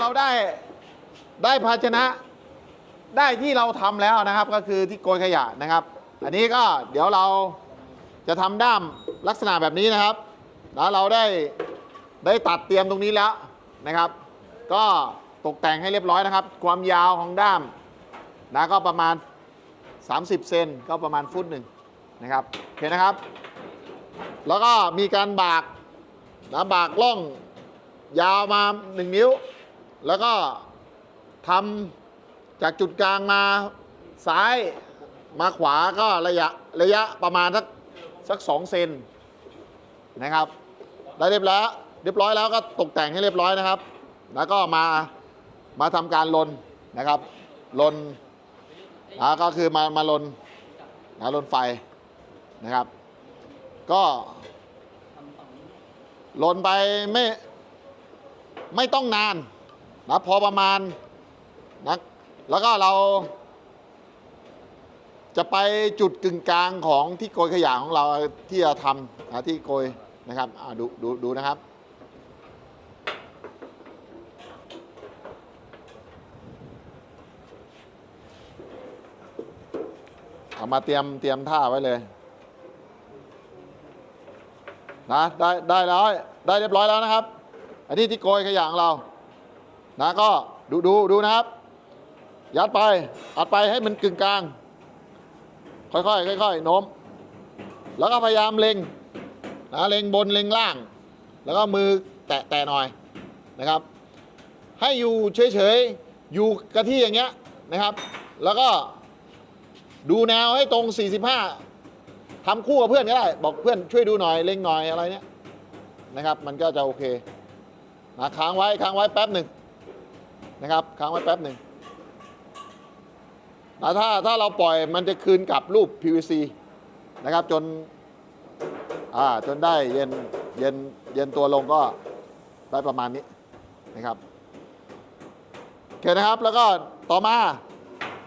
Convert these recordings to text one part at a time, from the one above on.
เราได้ได้ภาชนะได้ที่เราทำแล้วนะครับ ก็คือที่โกยขยะนะครับ อันนี้ก็เดี๋ยวเราจะทำด้ามลักษณะแบบนี้นะครับ แล้วเราได้ได้ตัดเตรียมตรงนี้แล้วนะครับ ก็ตกแต่งให้เรียบร้อยนะครับ ความยาวของด้ามนะก็ประมาณ 30 เซนก็ประมาณฟุตหนึ่งนะครับโอเคนะครับ แล้วก็มีการบากนะบากล่องยาวมา 1 นิ้ว แล้วก็ทำจากจุดกลางมาซ้ายมาขวาก็ระยะระยะประมาณสักสักสองเซนนะครับได้เรียบร้อยเรียบร้อยแล้วก็ตกแต่งให้เรียบร้อยนะครับ แล้วก็มามาทำการลนนะครับลนนะก็คือมามาลนนะลนไฟนะครับ ก็ลนไปไม่ไม่ต้องนาน นะพอประมาณนะแล้วก็เรา จะไปจุดกึ่งกลางของที่โกยขยะของเราที่เราทำนะที่โกยนะครับดูดูดูนะครับ เอามาเตรียมเตรียมท่าไว้เลยนะได้ได้แล้วได้เรียบร้อยแล้วนะครับ อันนี้ที่โกยขยะของเรา นะก็ดูดูดูนะครับ ยัดไปอัดไปให้มันกึ่งกลาง ค่อยๆค่อยๆโน้ม แล้วก็พยายามเล็งนะเล็งบนเล็งล่าง แล้วก็มือแตะแตะหน่อยนะครับ ให้อยู่เฉยๆอยู่กับที่อย่างเงี้ยนะครับ แล้วก็ดูแนวให้ตรง 45ทำคู่กับเพื่อนก็ได้ บอกเพื่อนช่วยดูหน่อยเล็งหน่อยอะไรเนี้ยนะครับ มันก็จะโอเคนะค้างไว้ค้างไว้แป๊บหนึ่ง นะครับค้างไว้แป๊บหนึ่งนะถ้าถ้าเราปล่อยมันจะคืนกลับรูป PVC นะครับจนอ่าจนได้เย็นเย็นเย็นตัวลงก็ได้ประมาณนี้นะครับโอเคนะครับแล้วก็ต่อมา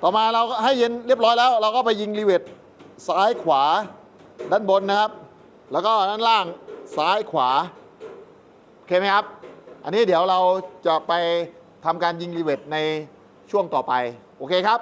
ต่อมาเราก็ให้เย็นเรียบร้อยแล้ว เราก็ไปยิงรีเวทซ้ายขวาด้านบนนะครับ แล้วก็ด้านล่างซ้ายขวาโอเคไหมครับ อันนี้เดี๋ยวเราจะไป ทำการยิงรีเวทในช่วงต่อไป โอเคครับ